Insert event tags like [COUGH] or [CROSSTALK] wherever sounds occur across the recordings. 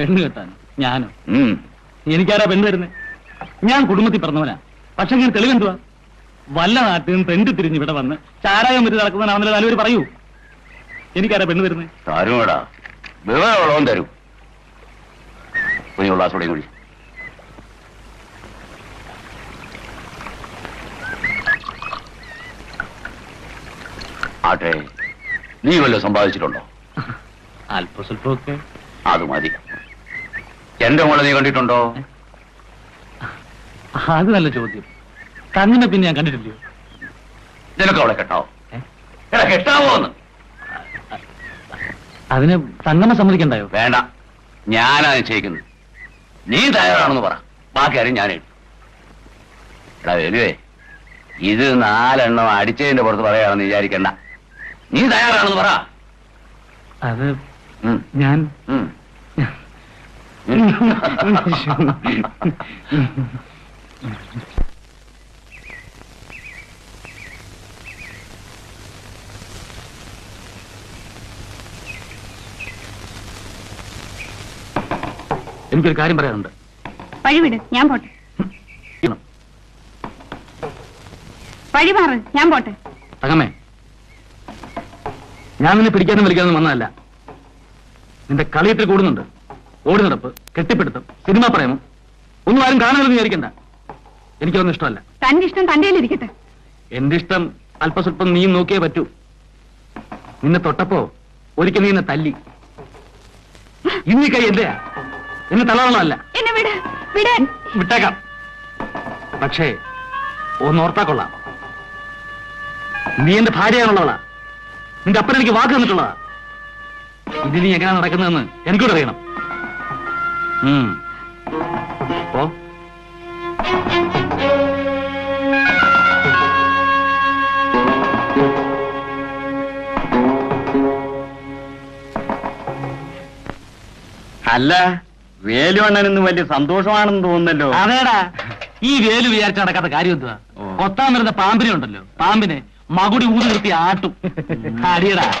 പെണ്ണ് കെട്ടാൻ. ഞാനോ. എനിക്കാരാ പെണ്ണ് തരുന്നത് ഞാൻ കുടുംബത്തിൽ പറഞ്ഞവനാ. പക്ഷെ ഞാൻ തെളിവെന്തുവാ വല്ല നാട്ടിൽ നിന്ന് തെണ്ടി തിരിഞ്ഞ് ഇവിടെ വന്ന് ചാരായം വെച്ച് നടക്കുന്നവനാണെന്നല്ലേ നാലുപേര് പറയൂ. എനിക്കാരാ പെണ്ണ് തരുന്നത് തരുമടാ. വിവരമുള്ളവൻ തരും. കുഞ്ഞുള്ള ആസോടെയും കൂടി. ആട്ടെ നീ വല്ല സമ്പാദിച്ചിട്ടുണ്ടോ? അല്പസ്വല്പമൊക്കെ അത് മതി. എന്റെ മോളെ നീ കണ്ടിട്ടുണ്ടോ? അത് നല്ല ചോദ്യം. കണ്ണിനെ പിന്നെ ഞാൻ കണ്ടിട്ടില്ലയോ? നിനക്ക് അവളെ കെട്ടാവോ? എടാ കെട്ടാവോ എന്ന്? അതിന് തങ്ങമ്മ സമ്മതിക്കണ്ടായോ? വേണ്ട. ഞാനാ നിശ്ചയിക്കുന്നത്. നീ തയ്യാറാണെന്ന് പറ. ബാക്കി ആരും ഞാൻ എടാ വേലുവേ ഇത് നാലെണ്ണം അടിച്ചതിന്റെ പുറത്ത് പറയാണെന്ന് വിചാരിക്കണ്ട. നീ തയ്യാറാണെന്ന് പറ. അത് ഞാൻ. [LAUGHS] എനിക്കൊരു കാര്യം പറയാനുണ്ട്. വഴിവിട് ഞാൻ പോട്ടെ. വഴി മാറ് ഞാൻ പോട്ടെ. തകമേ ഞാൻ നിന്നെ പിടിക്കാനും വലിക്കാനും വന്നതല്ല. നിന്റെ കളിയത്തിൽ കൂടുന്നുണ്ട്. ഓടി നടപ്പ് കെട്ടിപ്പിടുത്തം സിനിമ പ്രേമം. ഒന്നും ആരും കാണുമെന്ന് വിചാരിക്കണ്ട. എനിക്കൊന്നും ഇഷ്ടമല്ല. തന്റെ ഇഷ്ടം തന്റെ ഇരിക്കട്ടെ. എന്റെ ഇഷ്ടം അല്പസ്വല്പം നീ നോക്കിയേ പറ്റൂ. നിന്നെ തൊട്ടപ്പോ ഒരിക്കൽ നീ എന്നെ തല്ലി. ഇന്നി കൈ എന്റെയാ? എന്നെ തള്ളണമല്ല എന്നെ വിട് വിടാൻ. വിട്ടേക്കാം. പക്ഷേ ഒന്നോർത്താ കൊള്ളാം. നീ എന്റെ ഭാര്യയാണുള്ളവളാ. നിന്റെ അപ്പൻ എനിക്ക് വാക്ക് തന്നിട്ടുള്ളതാ. ഇത് നീ എങ്ങനെയാ നടക്കുന്നതെന്ന് എനിക്കൂടെ അറിയണം. പോ. അല്ല വേലുവണ്ണനൊന്നും വലിയ സന്തോഷമാണെന്ന് തോന്നുന്നല്ലോ. അതേടാ ഈ വേലു വിചാരിച്ച നടക്കാത്ത കാര്യം എന്തുവാ. കൊത്താൻ വരുന്ന പാമ്പിനെ ഉണ്ടല്ലോ. പാമ്പിനെ മകുടി ഊതി നിർത്തി ആട്ടും. അടിയടാ.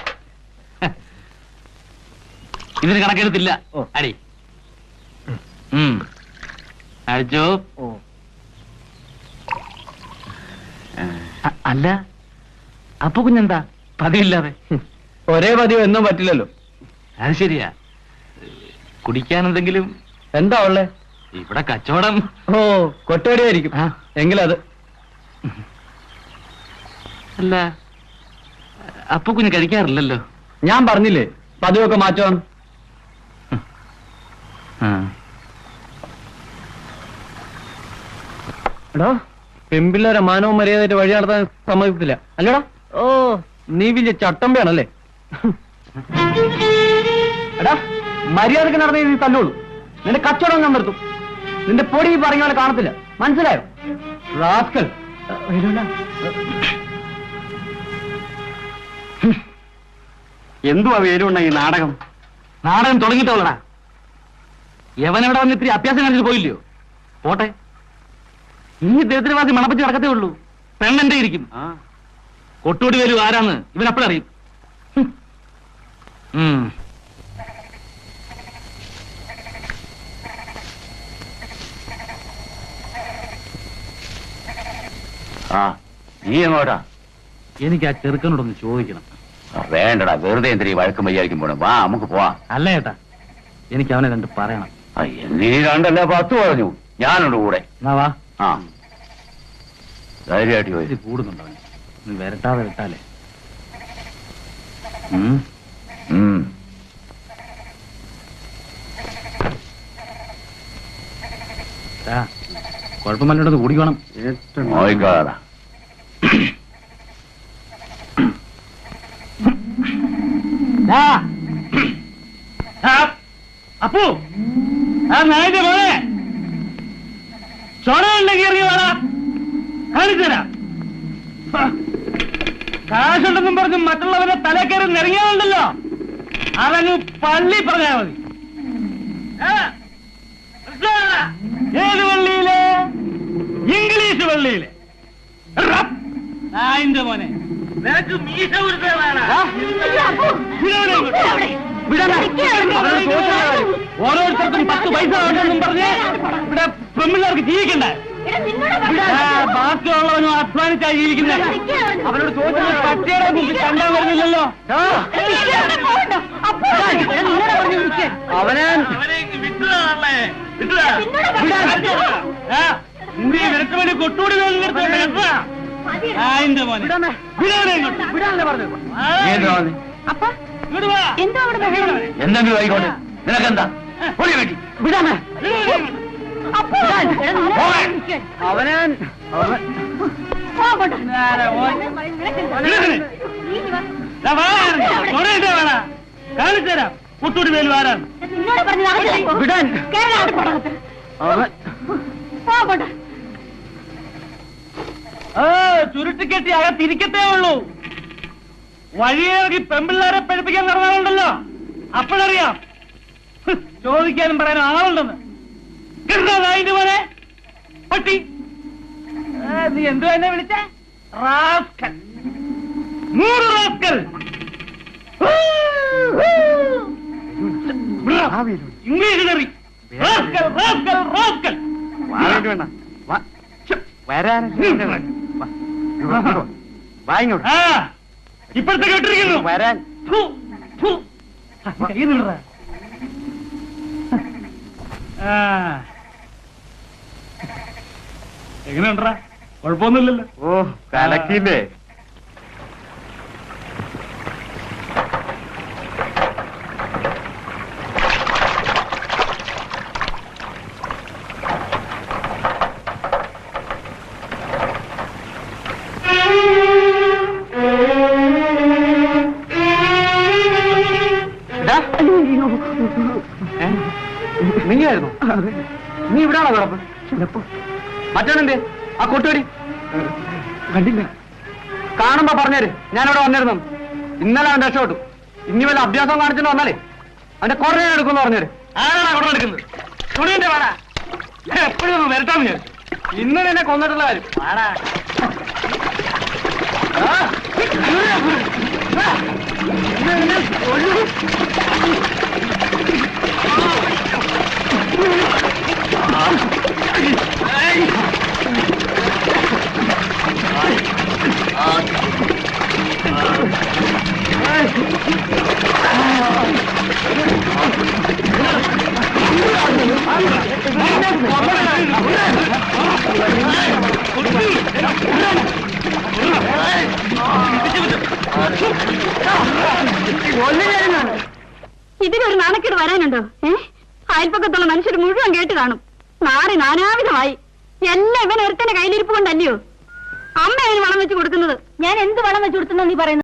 ഇതിന് കണക്കെടുത്തില്ല. ഓ. അടി. അല്ല. അപ്പൊ കുഞ്ഞെന്താ? പതിവില്ലാതെ. ഒരേ പതിവ് എന്നും പറ്റില്ലല്ലോ. അത് ശരിയാ. കുടിക്കാൻ എന്തെങ്കിലും എന്താ ഉള്ളേ? ഇവിടെ കച്ചവടം. ഓ കൊട്ടോടിയായിരിക്കും ആ. എങ്കിലത്. അല്ല അപ്പൊ കുഞ്ഞ് കഴിക്കാറില്ലല്ലോ. ഞാൻ പറഞ്ഞില്ലേ പതിവൊക്കെ മാറ്റുവാന്ന് എടാ പെമ്പിള്ളേരെ മാനവും മര്യാദയായിട്ട് വഴി നടത്താൻ സമ്മതിക്കത്തില്ല. അല്ലടാ ഓ. നീ വലിയ ചട്ടമ്പയാണല്ലേ? എടാ മര്യാദയ്ക്ക് നടന്നേ നീ തല്ലുള്ളൂ. നിന്റെ കച്ചവടം ഞാൻ നിർത്തും. നിന്റെ പൊടി പറഞ്ഞ പോലെ കാണത്തില്ല. മനസ്സിലായോ? റാസ്കൽ. എന്തുവാ വേലുണ്ട ഈ നാടകം? നാടകം തുടങ്ങിയിട്ടുള്ളടാ. യവനവിടെ വന്ന് ഇത്തിരി അഭ്യാസം കാണിച്ചു പോയില്ലയോ? പോട്ടെ. ഈ ദരിദ്രവാസി മണപ്പിച്ച് നടക്കത്തേ ഉള്ളൂ. പെണ്ണെന്റെ ഇരിക്കും. കൊട്ടോടി വരൂ ആരാന്ന് ഇവൻ അപ്പോഴറിയും. ആ നീ എങ്ങോട്ടാ? എനിക്ക് ആ ചെറുക്കനോടൊന്ന് ചോദിക്കണം. വേണ്ടടാ വെറുതെ എന്തിനീ വഴക്കും വയ്യായിരിക്കും പോണം? വാ നമുക്ക് പോവാം. അല്ല ഏട്ടാ എനിക്ക് അവനെ രണ്ട് പറയണം. നീ രണ്ടല്ല പത്ത് പറഞ്ഞു? ഞാനുണ്ട് കൂടെ. എന്നാ വാ. ആ. ധൈര്യമായിട്ട് പോയി. കൂടുന്നുണ്ട് നീ വരട്ടാതെ വിട്ടാലേ. കൂടിക്കോണം. അപ്പു. ആ നായന്റെ മോനെ ചോടയുണ്ടെങ്കിൽ ഇറങ്ങി വേണ കാണിച്ചുതരാം കാശുണ്ടെന്നും പറഞ്ഞ് മറ്റുള്ളവരെ തലക്കയറി നിറങ്ങിയാലുണ്ടല്ലോ അതങ്ങ് പള്ളി പറഞ്ഞാ മതി? ഏത് പള്ളിയിലെ? ഇംഗ്ലീഷ് പള്ളിയിലെ. നായിന്റെ മോനെ. നിനക്ക് മീശ ഓരോരുത്തർക്കും പൈസ വേണ്ടെന്നും പറഞ്ഞ് ഇവിടെ പെമ്പിള്ളേർക്ക് ജീവിക്കണ്ടേ? ബാക്കിയുള്ളവനും അധ്വാനിച്ചാ ജീവിക്കുന്നത് അവനോട് ചോദിച്ചു പച്ചയുടെ മുമ്പിൽ കണ്ടാൻ വരുന്നില്ലല്ലോ. അവനെ നീ ഇവർക്ക് വേണ്ടി കൊട്ടുകൂടി എന്തെങ്കിലും ആയിക്കോട്ടെ. നിനക്കെന്താ? വിടാമേ വിടാനെ കെട്ടി തരാം അകത്തിരിക്കത്തേ ഉള്ളൂ. വഴിയേറി പെമ്പിള്ളേരെ പഠിപ്പിക്കാൻ നടന്നാളുണ്ടല്ലോ അപ്പോഴറിയാം. ചോദിക്കാനും പറയാനും ആളുണ്ടെന്ന്. പോലെ പട്ടി? നീ എന്തോ എന്നെ വിളിച്ച? റാസ്കൽ. നൂറ് rascal. English rascal rascal rascal. വേണ്ട. ഇപ്പോഴത്തെ കേട്ടിരിക്കുന്നു. വരാൻ. ഫു, ഫു. എങ്ങനെയുണ്ടടാ? കുഴപ്പമൊന്നുമില്ലല്ലോ. ഓ കലക്കില്ലേ നീയായിരുന്നു നീ ഇവിടാണോ കിടപ്പ് മറ്റവനെന്തേ ആ കൊട്ടുപടി കണ്ടില്ല. കാണുമ്പോ പറഞ്ഞേര്. ഞാനിവിടെ വന്നിരുന്നു. ഇന്നലെ അവൻ രക്ഷപ്പെട്ടു. ഇനി വല്ല അഭ്യാസം കാണിച്ചിട്ട് വന്നാലേ. അവന്റെ കുറേ എടുക്കുമെന്ന് പറഞ്ഞേര്. ആരാണ് അവിടെ എടുക്കുന്നത്? തുണിന്റെ എപ്പോഴും ഒന്ന് വരട്ടാന്ന് ഞാൻ ഇന്നലെ എന്നെ കൊന്നിട്ടുള്ള കാര്യം. ആ, ഇതിനൊരു നാണക്കേട് വരാനുണ്ടോ? ഏ? അയൽപ്പക്കത്തുള്ള മനുഷ്യർ മുഴുവൻ കേട്ട് കാണും. മാറി നാനാവിധമായി. എല്ലാം ഇവൻ ഒരുത്തന്റെ കയ്യിലിരിപ്പ് കൊണ്ടല്ലയോ? അമ്മ അതിന് വളം വെച്ച് കൊടുക്കുന്നത്. ഞാൻ എന്ത് വളം വെച്ച് കൊടുക്കുന്ന നീ പറയുന്നത്?